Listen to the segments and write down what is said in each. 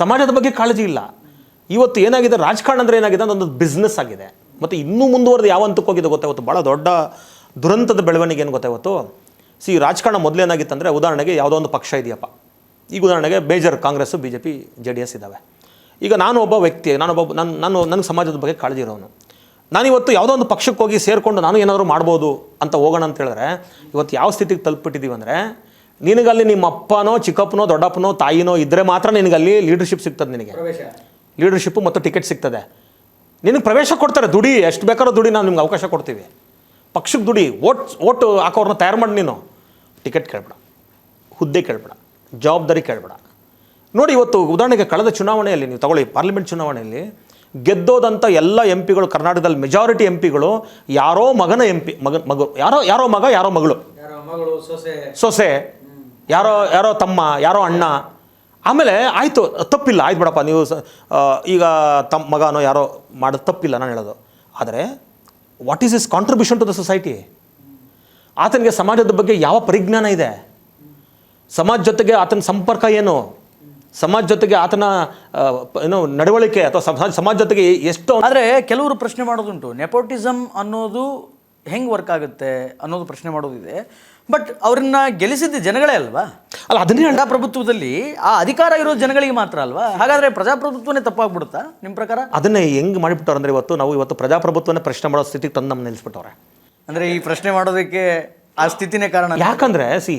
ಸಮಾಜದ ಬಗ್ಗೆ ಕಾಳಜಿ ಇಲ್ಲ. ಇವತ್ತು ಏನಾಗಿದೆ? ರಾಜಕಾರಣ ಅಂದರೆ ಏನಾಗಿದೆ ಅದೊಂದು ಬಿಸ್ನೆಸ್ ಆಗಿದೆ. ಮತ್ತು ಇನ್ನೂ ಮುಂದುವರೆದು ಯಾವ ಹಂತಕ್ಕೆ ಹೋಗಿದೆ ಇವತ್ತು? ಭಾಳ ದೊಡ್ಡ ದುರಂತದ ಬೆಳವಣಿಗೆ ಏನು ಗೊತ್ತಾ ಇವತ್ತು? ಸಿ ರಾಜಕಾರಣ ಮೊದಲೇನಾಗಿತ್ತಂದರೆ ಉದಾಹರಣೆಗೆ ಯಾವುದೋ ಒಂದು ಪಕ್ಷ ಇದೆಯಪ್ಪ. ಈಗ ಉದಾಹರಣೆಗೆ major Congress B J P J D S ಇದ್ದಾವೆ. ಈಗ ನಾನು ಒಬ್ಬ ವ್ಯಕ್ತಿ ನಾನೊಬ್ಬ ನಾನು ನಾನು, ನನಗೆ ಸಮಾಜದ ಬಗ್ಗೆ ಕಾಳಜಿ ಇರೋನು. ನಾನಿವತ್ತು ಯಾವುದೋ ಒಂದು ಪಕ್ಷಕ್ಕೆ ಹೋಗಿ ಸೇರಿಕೊಂಡು ನಾನು ಏನಾದರೂ ಮಾಡ್ಬೋದು ಅಂತ ಹೋಗೋಣ ಅಂತ ಹೇಳಿದ್ರೆ, ಇವತ್ತು ಯಾವ ಸ್ಥಿತಿಗೆ ತಲುಪಿಟ್ಟಿದ್ದೀವಿ ಅಂದರೆ ನಿನಗಲ್ಲಿ ನಿಮ್ಮ ಅಪ್ಪನೋ ಚಿಕ್ಕಪ್ಪನೋ ದೊಡ್ಡಪ್ಪನೋ ತಾಯಿನೋ ಇದ್ದರೆ ಮಾತ್ರ ನಿನಗಲ್ಲಿ ಲೀಡರ್ಶಿಪ್ ಸಿಗ್ತದೆ ನಿನಗೆ. ಲೀಡರ್ಶಿಪ್ಪು ಮತ್ತು ಟಿಕೆಟ್ ಸಿಗ್ತದೆ. ನಿನಗೆ ಪ್ರವೇಶ ಕೊಡ್ತಾರೆ ದುಡಿ ಎಷ್ಟು ಬೇಕಾದ್ರೂ ದುಡಿ ನಾವು ನಿಮ್ಗೆ ಅವಕಾಶ ಕೊಡ್ತೀವಿ. ಪಕ್ಷಕ್ಕೆ ದುಡಿ ಓಟ್ ಓಟ್ ಹಾಕೋರನ್ನ ತಯಾರು ಮಾಡಿ ನೀನು. ಟಿಕೆಟ್ ಕೇಳಬೇಡ. ಹುದ್ದೆ ಕೇಳಬೇಡ. ಜವಾಬ್ದಾರಿ ಕೇಳಬೇಡ. ನೋಡಿ ಇವತ್ತು ಉದಾಹರಣೆಗೆ ಕಳೆದ ಚುನಾವಣೆಯಲ್ಲಿ ನೀವು ತಗೊಳ್ಳಿ ಪಾರ್ಲಿಮೆಂಟ್ ಚುನಾವಣೆಯಲ್ಲಿ ಗೆದ್ದೋದಂಥ ಎಲ್ಲ ಎಂ ಪಿಗಳು ಕರ್ನಾಟಕದಲ್ಲಿ ಮೆಜಾರಿಟಿ ಎಂ ಪಿಗಳು ಯಾರೋ ಮಗನ ಎಂ ಪಿ ಮಗ ಮಗು ಯಾರೋ ಯಾರೋ ಮಗ ಯಾರೋ ಮಗಳು. ಯಾರೋ ಮಗಳು ಸೊಸೆ. ಸೊಸೆ. ಯಾರೋ ಯಾರೋ ತಮ್ಮ, ಯಾರೋ ಅಣ್ಣ. ಆಮೇಲೆ ಆಯಿತು, ತಪ್ಪಿಲ್ಲ, ಆಯ್ತು ಬಿಡಪ್ಪ, ನೀವು ಈಗ ತಮ್ಮ ಮಗನೋ ಯಾರೋ ಮಾಡೋದು ತಪ್ಪಿಲ್ಲ ನಾನು ಹೇಳೋದು. ಆದರೆ what is is contribution to the society ಆತನಿಗೆ ಸಮಾಜದ ಬಗ್ಗೆ ಯಾವ ಪರಿಜ್ಞಾನ ಇದೆ? ಸಮಾಜ ಜೊತೆಗೆ ಆತನ ಸಂಪರ್ಕ ಏನು? ಸಮಾಜ ಜೊತೆಗೆ ಆತನ ಏನು, ನಡವಳಿಕೆ ಅಥವಾ ಸಮಾಜ ಜೊತೆಗೆ ಎಷ್ಟು ಆದರೆ ಕೆಲವರು ಪ್ರಶ್ನೆ ಮಾಡೋದುಂಟು. ನೆಪೋಟಿಸಮ್ ಅನ್ನೋದು ಹೆಂಗೆ ವರ್ಕ್ ಆಗುತ್ತೆ ಅನ್ನೋದು ಪ್ರಶ್ನೆ ಮಾಡೋದಿದೆ. ಬಟ್ ಅವ್ರನ್ನ ಗೆಲ್ಲಿಸಿದ್ದ ಜನಗಳೇ ಅಲ್ವಾ? ಅಲ್ಲ ಅದನ್ನೇ ಹೇಳ ಪ್ರಜಾಪ್ರಭುತ್ವದಲ್ಲಿ ಆ ಅಧಿಕಾರ ಇರೋ ಜನಗಳಿಗೆ ಮಾತ್ರ ಅಲ್ವಾ? ಹಾಗಾದ್ರೆ ಪ್ರಜಾಪ್ರಭುತ್ವನೇ ತಪ್ಪಾಗ್ಬಿಡುತ್ತಾ ನಿಮ್ಮ ಪ್ರಕಾರ? ಅದನ್ನೇ ಹೆಂಗೆ ಮಾಡಿಬಿಟ್ಟವ್ರು ಅಂದರೆ ಇವತ್ತು ನಾವು ಇವತ್ತು ಪ್ರಜಾಪ್ರಭುತ್ವನೇ ಪ್ರಶ್ನೆ ಮಾಡೋ ಸ್ಥಿತಿಗೆ ತಂದು ನಮ್ಮ ನಿಲ್ಲಿಸ್ಬಿಟ್ಟವ್ರೆ ಅಂದರೆ ಈ ಪ್ರಶ್ನೆ ಮಾಡೋದಕ್ಕೆ ಆ ಸ್ಥಿತಿನೇ ಕಾರಣ ಯಾಕಂದರೆ ಸಿ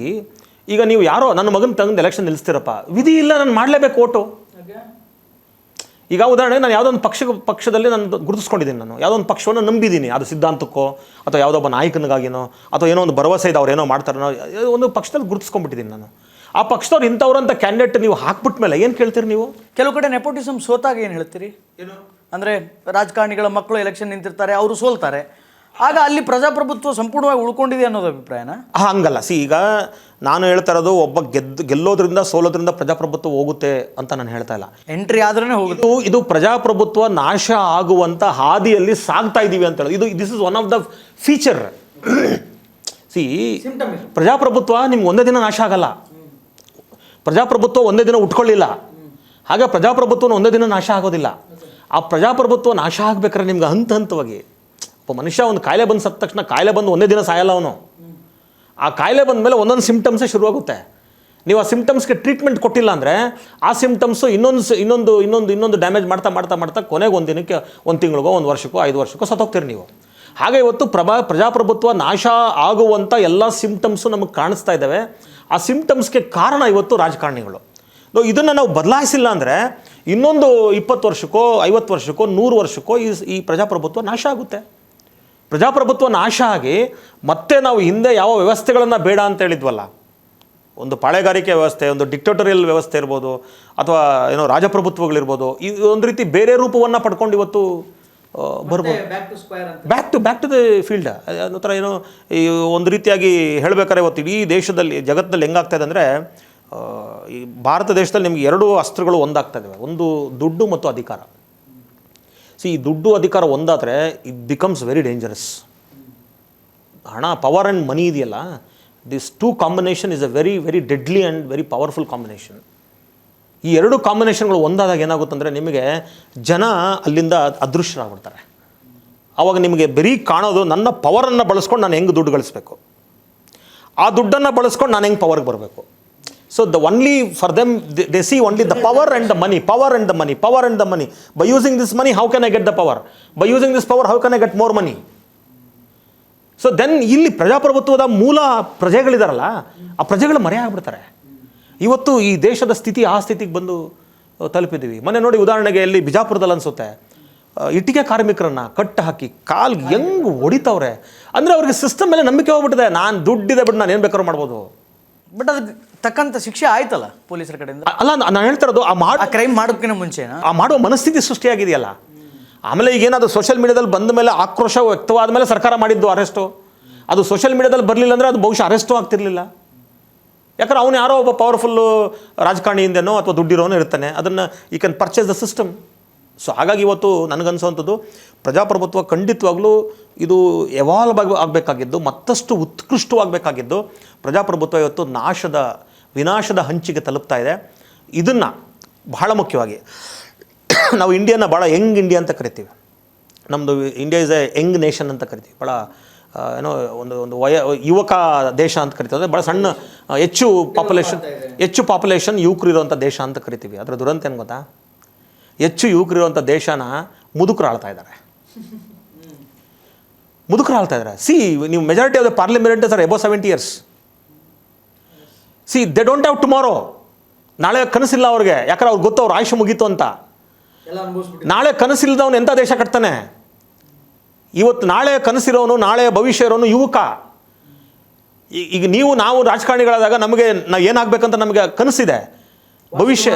ಈಗ ನೀವು ಯಾರೋ ನನ್ನ ಮಗನ ತಂದು ಎಲೆಕ್ಷನ್ ನಿಲ್ಲಿಸ್ತೀರಪ್ಪ ವಿಧಿ ಇಲ್ಲ ನಾನು ಮಾಡಲೇಬೇಕು ಓಟು. ಈಗ ಉದಾಹರಣೆಗೆ ನಾನು ಯಾವುದೋ ಒಂದು ಪಕ್ಷ ಪಕ್ಷದಲ್ಲಿ ನಾನು ಗುರುತಿಸ್ಕೊಂಡಿದ್ದೀನಿ ನಾನು. ಯಾವುದೋ ಒಂದು ಪಕ್ಷವನ್ನು ನಂಬಿದ್ದೀನಿ. ಅದು ಸಿದ್ಧಾಂತಕ್ಕೋ ಅಥವಾ ಯಾವುದೋ ಒಬ್ಬ ನಾಯಕನಿಗಾಗಿನೋ ಅಥವಾ ಏನೋ ಒಂದು ಭರವಸೆ ಇದೆ ಅವ್ರು ಏನೋ ಮಾಡ್ತಾರೋ ಒಂದು ಪಕ್ಷದಲ್ಲಿ ಗುರುತಿಸ್ಕೊಂಡ್ಬಿಟ್ಟಿದ್ದೀನಿ ನಾನು. ಆ ಪಕ್ಷದವ್ರು ಇಂಥವ್ರಂಥ ಕ್ಯಾಂಡಿಡೇಟ್ ನೀವು ಹಾಕ್ಬಿಟ್ಮೇಲೆ ಏನು ಕೇಳ್ತೀರಿ ನೀವು? ಕೆಲವು ಕಡೆ ನೆಪೋಟಿಸಮ್ ಸೋತಾಗ ಏನು ಹೇಳ್ತೀರಿ? ಅಂದರೆ ರಾಜಕಾರಣಿಗಳ ಮಕ್ಕಳು ಎಲೆಕ್ಷನ್ ನಿಂತಿರ್ತಾರೆ ಅವರು ಸೋಲ್ತಾರೆ. ಆಗ ಅಲ್ಲಿ ಪ್ರಜಾಪ್ರಭುತ್ವ ಸಂಪೂರ್ಣವಾಗಿ ಉಳ್ಕೊಂಡಿದೆ ಅನ್ನೋದು ಅಭಿಪ್ರಾಯನ? ಹಂಗಲ್ಲ. ಸಿ ಈಗ ನಾನು ಹೇಳ್ತಾ ಇರೋದು ಒಬ್ಬ ಗೆದ್ದು ಗೆಲ್ಲೋದ್ರಿಂದ ಸೋಲೋದ್ರಿಂದ ಪ್ರಜಾಪ್ರಭುತ್ವ ಹೋಗುತ್ತೆ ಅಂತ ನಾನು ಹೇಳ್ತಾ ಇಲ್ಲ. ಎಂಟ್ರಿ ಆದ್ರೇ ಹೋಗುತ್ತೆ. ಇದು ಇದು ಪ್ರಜಾಪ್ರಭುತ್ವ ನಾಶ ಆಗುವಂತ ಹಾದಿಯಲ್ಲಿ ಸಾಗ್ತಾ ಇದ್ದೀವಿ ಅಂತ ಹೇಳೋದು. ಇದು this is one of the features ಪ್ರಜಾಪ್ರಭುತ್ವ ನಿಮ್ಗೆ ಒಂದೇ ದಿನ ನಾಶ ಆಗಲ್ಲ. ಪ್ರಜಾಪ್ರಭುತ್ವ ಒಂದೇ ದಿನ ಉಟ್ಕೊಳ್ಳಿಲ್ಲ. ಹಾಗೆ ಪ್ರಜಾಪ್ರಭುತ್ವ ಒಂದೇ ದಿನ ನಾಶ ಆಗೋದಿಲ್ಲ. ಆ ಪ್ರಜಾಪ್ರಭುತ್ವ ನಾಶ ಆಗ್ಬೇಕಾದ್ರೆ ನಿಮ್ಗೆ ಹಂತ ಹಂತವಾಗಿ ಒಬ್ಬ ಮನುಷ್ಯ ಒಂದು ಕಾಯಿಲೆ ಬಂದು ಸತ್ತ ತಕ್ಷಣ ಕಾಯಿಲೆ ಬಂದು ಒಂದೇ ದಿನ ಸಾಯಲ್ಲ ಅವನು. ಆ ಕಾಯಿಲೆ ಬಂದ ಮೇಲೆ ಒಂದೊಂದು ಸಿಮ್ಟಮ್ಸೇ ಶುರುವಾಗುತ್ತೆ. ನೀವು ಆ ಸಿಮ್ಟಮ್ಸ್ಗೆ ಟ್ರೀಟ್ಮೆಂಟ್ ಕೊಟ್ಟಿಲ್ಲ ಅಂದರೆ ಆ ಸಿಮ್ಟಮ್ಸು ಇನ್ನೊಂದು ಇನ್ನೊಂದು ಇನ್ನೊಂದು ಇನ್ನೊಂದು ಡ್ಯಾಮೇಜ್ ಮಾಡ್ತಾ ಮಾಡ್ತಾ ಮಾಡ್ತಾ ಕೊನೆಗೆ ಒಂದು ದಿನಕ್ಕೆ, ಒಂದು ತಿಂಗಳಿಗೋ, ಒಂದು ವರ್ಷಕ್ಕೋ, ಐದು ವರ್ಷಕ್ಕೋ ಸತ್ತೋಗ್ತೀರಿ ನೀವು. ಹಾಗೆ ಇವತ್ತು ಪ್ರಭಾ ಪ್ರಜಾಪ್ರಭುತ್ವ ನಾಶ ಆಗುವಂಥ ಎಲ್ಲ ಸಿಮ್ಟಮ್ಸು ನಮಗೆ ಕಾಣಿಸ್ತಾ ಇದ್ದಾವೆ ಆ ಸಿಂಪ್ಟಮ್ಸ್ಗೆ ಕಾರಣ ಇವತ್ತು ರಾಜಕಾರಣಿಗಳು. ಇದನ್ನು ನಾವು ಬದಲಾಯಿಸಿಲ್ಲ ಅಂದರೆ ಇನ್ನೊಂದು ಇಪ್ಪತ್ತು ವರ್ಷಕ್ಕೋ, ಐವತ್ತು ವರ್ಷಕ್ಕೋ, ನೂರು ವರ್ಷಕ್ಕೋ ಈ ಪ್ರಜಾಪ್ರಭುತ್ವ ನಾಶ ಆಗುತ್ತೆ. ಪ್ರಜಾಪ್ರಭುತ್ವ ನಾಶ ಆಗಿ ಮತ್ತೆ ನಾವು ಹಿಂದೆ ಯಾವ ವ್ಯವಸ್ಥೆಗಳನ್ನು ಬೇಡ ಅಂತ ಹೇಳಿದ್ವಲ್ಲ? ಒಂದು ಪಾಳೆಗಾರಿಕೆ ವ್ಯವಸ್ಥೆ ಒಂದು ಡಿಕ್ಟೇಟರಿಯಲ್ ವ್ಯವಸ್ಥೆ ಇರ್ಬೋದು ಅಥವಾ ಏನೋ ರಾಜಪ್ರಭುತ್ವಗಳಿರ್ಬೋದು ಈ ಒಂದು ರೀತಿ ಬೇರೆ ರೂಪವನ್ನು ಪಡ್ಕೊಂಡು ಇವತ್ತು ಬರ್ಬೋದು. Back to back to the field ಅನ್ನೋ ಥರ ಏನೋ ಈ ಒಂದು ರೀತಿಯಾಗಿ ಹೇಳಬೇಕಾದ್ರೆ ಇವತ್ತು ಇಡೀ ದೇಶದಲ್ಲಿ ಜಗತ್ತಿನಲ್ಲಿ ಹೆಂಗಾಗ್ತಾ ಇದೆ ಅಂದರೆ ಈ ಭಾರತ ದೇಶದಲ್ಲಿ ನಿಮಗೆ ಎರಡು ಅಸ್ತ್ರಗಳು ಒಂದಾಗ್ತಾ ಇದ್ದಾವೆ ಒಂದು ದುಡ್ಡು ಮತ್ತು ಅಧಿಕಾರ. ಸಿ ಈ ದುಡ್ಡು ಅಧಿಕಾರ ಒಂದಾದರೆ ಇಟ್ ಬಿಕಮ್ಸ್ ವೆರಿ ಡೇಂಜರಸ್ ಹಣ ಪವರ್ ಆ್ಯಂಡ್ ಮನಿ ಇದೆಯಲ್ಲ this two combination is a very very deadly and very powerful combination ಈ ಎರಡು ಕಾಂಬಿನೇಷನ್ಗಳು ಒಂದಾದಾಗ ಏನಾಗುತ್ತಂದರೆ ನಿಮಗೆ ಜನ ಅಲ್ಲಿಂದ ಅದೃಶ್ಯರಾಗ್ಬಿಡ್ತಾರೆ. ಆವಾಗ ನಿಮಗೆ ಬರೀ ಕಾಣೋದು ನನ್ನ ಪವರನ್ನು ಬಳಸ್ಕೊಂಡು ನಾನು ಹೆಂಗೆ ದುಡ್ಡು ಗಳಿಸ್ಬೇಕು? ಆ ದುಡ್ಡನ್ನು ಬಳಸ್ಕೊಂಡು ನಾನು ಹೆಂಗೆ ಪವರ್ಗೆ ಬರಬೇಕು? So the only for them they see only the power and the money power and the money power and the money by using this money how can I get the power by using this power how can I get more money so then ಇಲ್ಲಿ ಪ್ರಜಾಪ್ರಭುತ್ವದ ಮೂಲ ಪ್ರಜೆಗಳಿದಾರಲ್ಲ, ಆ ಪ್ರಜೆಗಳು ಮರೆ ಆಗ್ಬಿಡ್ತಾರೆ. ಇವತ್ತು ಈ ದೇಶದ ಸ್ಥಿತಿ, ಆ ಸ್ಥಿತಿಗೆ ಬಂದು ತಲುಪಿದ್ದೀವಿ ಮೊನ್ನೆ ನೋಡಿ ಉದಾಹರಣೆಗೆ ಇಲ್ಲಿ ಬಿಜಾಪುರದಲ್ಲಿ ಅನಿಸುತ್ತೆ ಇಟ್ಟಿಗೆ ಕಾರ್ಮಿಕರನ್ನು ಕಟ್ಟು ಹಾಕಿ, ಕಾಲು ಹೆಂಗೆ ಹೊಡಿತವ್ರೆ? ಅಂದರೆ ಅವ್ರಿಗೆ ಸಿಸ್ಟಮ್ ಮೇಲೆ ನಂಬಿಕೆ ಹೋಗ್ಬಿಟ್ಟಿದೆ. ನಾನು ದುಡ್ಡಿದೆ ಬಿಟ್ಟು ನಾನು ಏನು ಬೇಕಾದ್ರೂ ಮಾಡ್ಬೋದು. ಬಟ್ ಅದಕ್ಕೆ ತಕ್ಕಂಥ ಶಿಕ್ಷೆ ಆಯ್ತಲ್ಲ ಪೊಲೀಸರ ಕಡೆಯಿಂದ? ಅಲ್ಲ ನಾನು ಹೇಳ್ತಿರೋದು ಆ ಮಾಡ ಆ ಕ್ರೈಮ್ ಮಾಡೋಕ್ಕಿಂತ ಮುಂಚೆ ಆ ಮಾಡುವ ಮನಸ್ಥಿತಿ ಸೃಷ್ಟಿಯಾಗಿದೆಯಲ್ಲ. ಆಮೇಲೆ ಈಗ ಏನಾದ್ರು ಸೋಷಿಯಲ್ ಮೀಡಿಯಾದಲ್ಲಿ ಬಂದ ಮೇಲೆ ಆಕ್ರೋಶ ವ್ಯಕ್ತವಾದ ಮೇಲೆ ಸರ್ಕಾರ ಮಾಡಿದ್ದು ಅರೆಸ್ಟು ಅದು ಸೋಷಿಯಲ್ ಮೀಡಿಯಾದಲ್ಲಿ ಬರಲಿಲ್ಲ ಅಂದರೆ ಅದು ಬಹುಶಃ ಅರೆಸ್ಟು ಆಗ್ತಿರ್ಲಿಲ್ಲ. ಯಾಕಂದ್ರೆ ಅವನು ಯಾರೋ ಒಬ್ಬ ಪವರ್ಫುಲ್ ರಾಜಕಾರಣಿಯಿಂದನೋ ಅಥವಾ ದುಡ್ಡಿರೋನೋ ಇರ್ತಾನೆ. ಅದನ್ನು ಈ can purchase the system so ಹಾಗಾಗಿ ಇವತ್ತು ನನಗನ್ಸೋವಂಥದ್ದು ಪ್ರಜಾಪ್ರಭುತ್ವ ಖಂಡಿತವಾಗ್ಲೂ ಇದು ಎವಾಲ್ವ್ ಆಗಿ ಆಗಬೇಕಾಗಿದ್ದು ಮತ್ತಷ್ಟು ಉತ್ಕೃಷ್ಟವಾಗಬೇಕಾಗಿದ್ದು ಪ್ರಜಾಪ್ರಭುತ್ವ ಇವತ್ತು ನಾಶದ ವಿನಾಶದ ಹಂಚಿಗೆ ತಲುಪ್ತಾ ಇದೆ. ಇದನ್ನು ಬಹಳ ಮುಖ್ಯವಾಗಿ ನಾವು ಇಂಡಿಯಾನ ಭಾಳ ಯಂಗ್ ಇಂಡಿಯಾ ಅಂತ ಕರಿತೀವಿ. ನಮ್ಮದು India is a young nation ಅಂತ ಕರಿತೀವಿ. ಭಾಳ ಏನೋ ಒಂದು ಒಂದು ವಯ ಯುವಕ ದೇಶ ಅಂತ ಕರಿತೀವಿ. ಅಂದರೆ ಭಾಳ ಸಣ್ಣ ಹೆಚ್ಚು ಪಾಪ್ಯುಲೇಷನ್ ಹೆಚ್ಚು ಪಾಪ್ಯುಲೇಷನ್ ಯುವಕರು ಇರುವಂಥ ದೇಶ ಅಂತ ಕರಿತೀವಿ. ಅದರ ದುರಂತ ಏನು ಗೊತ್ತಾ? ಹೆಚ್ಚು ಯುವಕರಿರುವಂಥ ದೇಶನ ಮುದುಕರು ಆಳ್ತಾ ಇದ್ದಾರೆ. ಮುದುಕರು ಆಳ್ತಾ ಇದ್ದಾರೆ. ಸಿ ನೀವು majority of the parliament sir above seventy years see they don't have tomorrow ನಾಳೆ ಕನಸಿಲ್ಲ ಅವ್ರಿಗೆ. ಯಾಕಂದ್ರೆ ಅವ್ರಿಗೆ ಗೊತ್ತು ಅವ್ರ ಆಯುಷ್ ಮುಗೀತು ಅಂತ. ನಾಳೆ ಕನಸಿಲ್ಲದವನು ಎಂಥ ದೇಶ ಕಟ್ತಾನೆ? ಇವತ್ತು ನಾಳೆ ಕನಸಿರೋನು ನಾಳೆ ಭವಿಷ್ಯ ಇರೋನು ಯುವಕ. ಈ- ಈಗ ನೀವು ನಾವು ರಾಜಕಾರಣಿಗಳಾದಾಗ ನಮಗೆ ನಾವು ಏನಾಗಬೇಕಂತ ನಮಗೆ ಕನಸಿದೆ. ಭವಿಷ್ಯ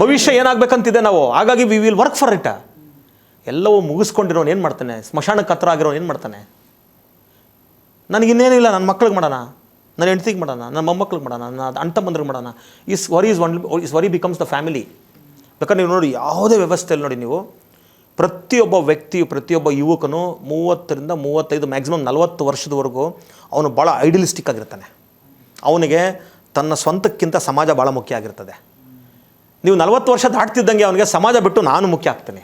ಭವಿಷ್ಯ ಏನಾಗಬೇಕಂತಿದೆ ನಾವು? ಹಾಗಾಗಿ we will work for it ಎಲ್ಲವೂ ಮುಗಿಸ್ಕೊಂಡಿರೋನು ಏನು ಮಾಡ್ತಾನೆ? ಸ್ಮಶಾನಕ್ಕೆ ಹತ್ರ ಆಗಿರೋನು ಏನು ಮಾಡ್ತಾನೆ? ನನಗಿನ್ನೇನಿಲ್ಲ ನನ್ನ ಮಕ್ಳಿಗೆ ಮಾಡೋಣ, ನನ್ನ ಹೆಂಡ್ತಿಗೆ ಮಾಡೋಣ, ನನ್ನ ಮೊಮ್ಮಕ್ಳಿಗೆ ಮಾಡೋಣ, ನನ್ನ ಅಣ್ಣ ಬಂದ್ರಿಗೆ ಮಾಡೋಣ. Is worry is one is worry becomes the family ಬೇಕಾದ್ರೆ ನೀವು ನೋಡಿ, ಯಾವುದೇ ವ್ಯವಸ್ಥೆಯಲ್ಲಿ ನೋಡಿ ನೀವು, ಪ್ರತಿಯೊಬ್ಬ ವ್ಯಕ್ತಿಯು, ಪ್ರತಿಯೊಬ್ಬ ಯುವಕನು ಮೂವತ್ತರಿಂದ ಮೂವತ್ತೈದು ಮ್ಯಾಕ್ಸಿಮಮ್ ನಲವತ್ತು ವರ್ಷದವರೆಗೂ ಅವನು ಭಾಳ ಐಡಿಯಲಿಸ್ಟಿಕ್ ಆಗಿರ್ತಾನೆ. ಅವನಿಗೆ ತನ್ನ ಸ್ವಂತಕ್ಕಿಂತ ಸಮಾಜ ಭಾಳ ಮುಖ್ಯ ಆಗಿರ್ತದೆ. ನೀವು ನಲವತ್ತು ವರ್ಷ ದಾಟ್ತಿದ್ದಂಗೆ ಅವನಿಗೆ ಸಮಾಜ ಬಿಟ್ಟು ನಾನು ಮುಖ್ಯ ಆಗ್ತೇನೆ.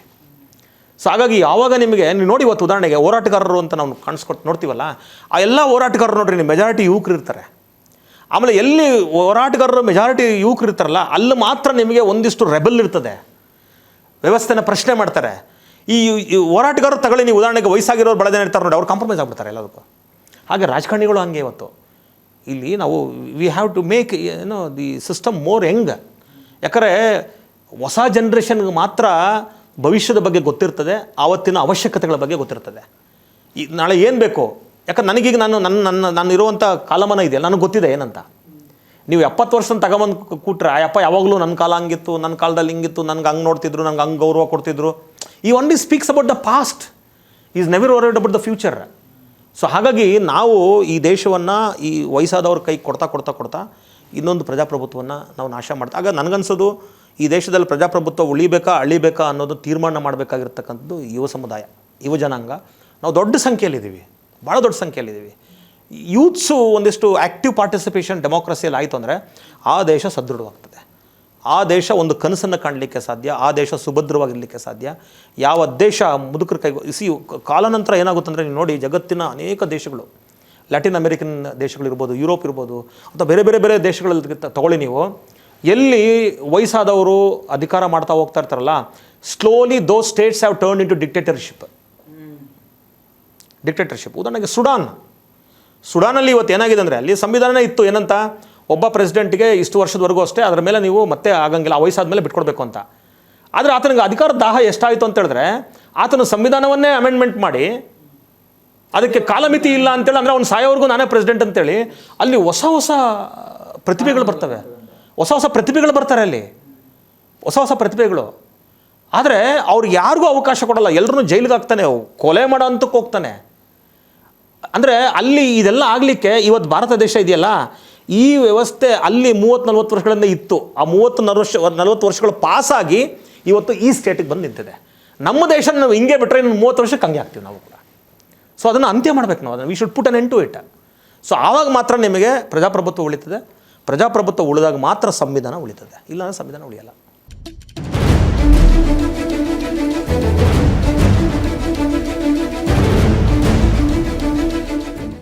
ಸೊ ಹಾಗಾಗಿ ಯಾವಾಗ ನಿಮಗೆ ನೀವು ನೋಡಿ ಇವತ್ತು ಉದಾಹರಣೆಗೆ ಹೋರಾಟಗಾರರು ಅಂತ ನಾವು ಕಾಣಿಸ್ಕೊಟ್ಟು ನೋಡ್ತೀವಲ್ಲ, ಆ ಎಲ್ಲ ಹೋರಾಟಗಾರರು ನೋಡ್ರಿ ಮೆಜಾರಿಟಿ ಯುವಕರು ಇರ್ತಾರೆ. ಆಮೇಲೆ ಎಲ್ಲಿ ಹೋರಾಟಗಾರರು ಮೆಜಾರಿಟಿ ಯುವಕರು ಇರ್ತಾರಲ್ಲ, ಅಲ್ಲಿ ಮಾತ್ರ ನಿಮಗೆ ಒಂದಿಷ್ಟು ರೆಬೆಲ್ ಇರ್ತದೆ. ವ್ಯವಸ್ಥೆನ ಪ್ರಶ್ನೆ ಮಾಡ್ತಾರೆ. ಈ ಹೋರಾಟಗಾರರು ತಗೊಳ್ಳಿ, ನೀವು ಉದಾಹರಣೆಗೆ ವಯಸ್ಸಾಗಿರೋರು ಬೆಳೆದೇ ಇರ್ತಾರೆ ನೋಡಿ, ಅವ್ರು ಕಾಂಪ್ರಮೈಸ್ ಆಗ್ಬಿಡ್ತಾರೆ ಎಲ್ಲದಕ್ಕೂ. ಹಾಗೆ ರಾಜಕಾರಣಿಗಳು ಹಂಗೆ ಇವತ್ತು. ಇಲ್ಲಿ ನಾವು ವಿ ಹ್ಯಾವ್ ಟು ಮೇಕ್ ಏನೋ ದಿ ಸಿಸ್ಟಮ್ ಮೋರ್ ಯಂಗ್ ಯಾಕಂದರೆ ಹೊಸ ಜನ್ರೇಷನ್ಗೆ ಮಾತ್ರ ಭವಿಷ್ಯದ ಬಗ್ಗೆ ಗೊತ್ತಿರ್ತದೆ, ಆವತ್ತಿನ ಅವಶ್ಯಕತೆಗಳ ಬಗ್ಗೆ ಗೊತ್ತಿರ್ತದೆ. ಈ ನಾಳೆ ಏನು ಬೇಕು? ಯಾಕಂದ್ರೆ ನನಗೀಗ ನಾನು ನನ್ನ ನನ್ನ, ನಾನು ಇರುವಂಥ ಕಾಲಮಾನ ಇದೆಯಲ್ಲ, ನನಗೆ ಗೊತ್ತಿದೆ ಏನಂತ. ನೀವು ಎಪ್ಪತ್ತು ವರ್ಷ ತಗೊಂಬಂದು ಕೂಟ್ರೆ ಆ ಯಪ್ಪ ಯಾವಾಗಲೂ ನನ್ನ ಕಾಲ ಹಂಗಿತ್ತು, ನನ್ನ ಕಾಲದಲ್ಲಿ ಹಿಂಗಿತ್ತು, ನನಗೆ ಹಂಗೆ ನೋಡ್ತಿದ್ರು, ನಂಗೆ ಹಂಗೆ ಗೌರವ ಕೊಡ್ತಿದ್ರು. ಈ only speaks about the past is never worried about the future so ಹಾಗಾಗಿ ನಾವು ಈ ದೇಶವನ್ನು ಈ ವಯಸ್ಸಾದವ್ರ ಕೈ ಕೊಡ್ತಾ ಕೊಡ್ತಾ ಕೊಡ್ತಾ ಇನ್ನೊಂದು ಪ್ರಜಾಪ್ರಭುತ್ವವನ್ನು ನಾವು ನಾಶ ಮಾಡ್ತಾ ಆಗ ನನಗನ್ಸೋದು ಈ ದೇಶದಲ್ಲಿ ಪ್ರಜಾಪ್ರಭುತ್ವ ಉಳಿಬೇಕಾ, ಅಳಿಬೇಕಾ ಅನ್ನೋದು ತೀರ್ಮಾನ ಮಾಡಬೇಕಾಗಿರ್ತಕ್ಕಂಥದ್ದು ಯುವ ಸಮುದಾಯ, ಯುವ ಜನಾಂಗ. ನಾವು ದೊಡ್ಡ ಸಂಖ್ಯೆಯಲ್ಲಿದ್ದೀವಿ ಭಾಳ ದೊಡ್ಡ ಸಂಖ್ಯೆಯಲ್ಲಿದ್ದೀವಿ. ಯೂತ್ಸು ಒಂದಿಷ್ಟು ಆ್ಯಕ್ಟಿವ್ ಪಾರ್ಟಿಸಿಪೇಷನ್ ಡೆಮೋಕ್ರಸಿಯಲ್ಲಿ ಆಯಿತು ಅಂದರೆ ಆ ದೇಶ ಸದೃಢವಾಗ್ತದೆ. ಆ ದೇಶ ಒಂದು ಕನಸನ್ನು ಕಾಣಲಿಕ್ಕೆ ಸಾಧ್ಯ, ಆ ದೇಶ ಸುಭದ್ರವಾಗಿರಲಿಕ್ಕೆ ಸಾಧ್ಯ. ಯಾವ ದೇಶ ಮುದುಕರ ಕೈ ಸಿ ಕಾಲಾನಂತರ ಏನಾಗುತ್ತೆ ಅಂದರೆ ನೀವು ನೋಡಿ ಜಗತ್ತಿನ ಅನೇಕ ದೇಶಗಳು. ಲ್ಯಾಟಿನ್ ಅಮೆರಿಕನ್ ದೇಶಗಳಿರ್ಬೋದು ಯುರೋಪ್ ಇರ್ಬೋದು, ಅಥವಾ ಬೇರೆ ಬೇರೆ ಬೇರೆ ದೇಶಗಳಲ್ಲಿ ತಗೊಳ್ಳಿ ನೀವು. ಎಲ್ಲಿ ವಯಸ್ಸಾದವರು ಅಧಿಕಾರ ಮಾಡ್ತಾ ಹೋಗ್ತಾ ಇರ್ತಾರಲ್ಲ slowly those states have turn into dictatorship dictatorship ಉದಾಹರಣೆಗೆ ಸುಡಾನ್. ಸುಡಾನಲ್ಲಿ ಇವತ್ತು ಏನಾಗಿದೆ ಅಂದರೆ, ಅಲ್ಲಿ ಸಂವಿಧಾನ ಇತ್ತು, ಏನಂತ? ಒಬ್ಬ ಪ್ರೆಸಿಡೆಂಟ್ಗೆ ಇಷ್ಟು ವರ್ಷದವರೆಗೂ ಅಷ್ಟೇ, ಅದರ ಮೇಲೆ ನೀವು ಮತ್ತೆ ಆಗಂಗಿಲ್ಲ, ಆ ವಯಸ್ಸಾದ ಮೇಲೆ ಬಿಟ್ಕೊಡ್ಬೇಕು ಅಂತ. ಆದರೆ ಆತನಿಗೆ ಅಧಿಕಾರ ದಾಹ ಎಷ್ಟಾಯಿತು ಅಂತ ಹೇಳಿದ್ರೆ, ಆತನು ಸಂವಿಧಾನವನ್ನೇ ಅಮೆಂಡ್ಮೆಂಟ್ ಮಾಡಿ ಅದಕ್ಕೆ ಕಾಲಮಿತಿ ಇಲ್ಲ ಅಂತೇಳಿ ಅಂದರೆ ಅವ್ನು ಸಾಯೋವರೆಗೂ ನಾನೇ ಪ್ರೆಸಿಡೆಂಟ್ ಅಂತೇಳಿ, ಅಲ್ಲಿ ಹೊಸ ಹೊಸ ಪ್ರತಿಭೆಗಳು ಬರ್ತವೆ. ಹೊಸ ಹೊಸ ಪ್ರತಿಭೆಗಳು ಬರ್ತಾರೆ ಅಲ್ಲಿ. ಹೊಸ ಹೊಸ ಪ್ರತಿಭೆಗಳು. ಆದರೆ ಅವ್ರಿಗೆ ಯಾರಿಗೂ ಅವಕಾಶ ಕೊಡಲ್ಲ. ಎಲ್ಲರೂ ಜೈಲಿಗೆ ಹಾಕ್ತಾನೆ. ಕೊಲೆ ಮಾಡೋ ಅಂತಕ್ಕೆ ಹೋಗ್ತಾನೆ. ಅಂದರೆ ಅಲ್ಲಿ ಇದೆಲ್ಲ ಆಗಲಿಕ್ಕೆ ಇವತ್ತು ಭಾರತ ದೇಶ ಇದೆಯಲ್ಲ, ಈ ವ್ಯವಸ್ಥೆ ಅಲ್ಲಿ ಮೂವತ್ತು ನಲ್ವತ್ತು ವರ್ಷಗಳಿಂದ ಇತ್ತು. ಆ ಮೂವತ್ತು ನಲ್ವರ್ಷ ವರ್ಷ, ನಲ್ವತ್ತು ವರ್ಷಗಳು ಪಾಸಾಗಿ ಇವತ್ತು ಈ ಸ್ಟೇಟಿಗೆ ಬಂದು ನಿಂತಿದೆ. ನಮ್ಮ ದೇಶ ನಾವು ಹಿಂಗೆ ಬಿಟ್ಟರೆ ಇನ್ನು ಮೂವತ್ತು ವರ್ಷಕ್ಕೆ ಹಂಗೆ ಆಗ್ತೀವಿ ನಾವು ಕೂಡ. ಸೊ ಅದನ್ನು ಅಂತ್ಯ ಮಾಡಬೇಕು ನಾವು. ಅದನ್ನು ವಿ ಶುಡ್ ಪುಟ್ ಅನ್ ಎಂಟು ಇಟ್ ಸೊ ಆವಾಗ ಮಾತ್ರ ನಿಮಗೆ ಪ್ರಜಾಪ್ರಭುತ್ವ ಉಳಿತದೆ. ಪ್ರಜಾಪ್ರಭುತ್ವ ಉಳಿದಾಗ ಮಾತ್ರ ಸಂವಿಧಾನ ಉಳಿತದೆ. ಇಲ್ಲ ಸಂವಿಧಾನ ಉಳಿಯಲ್ಲ.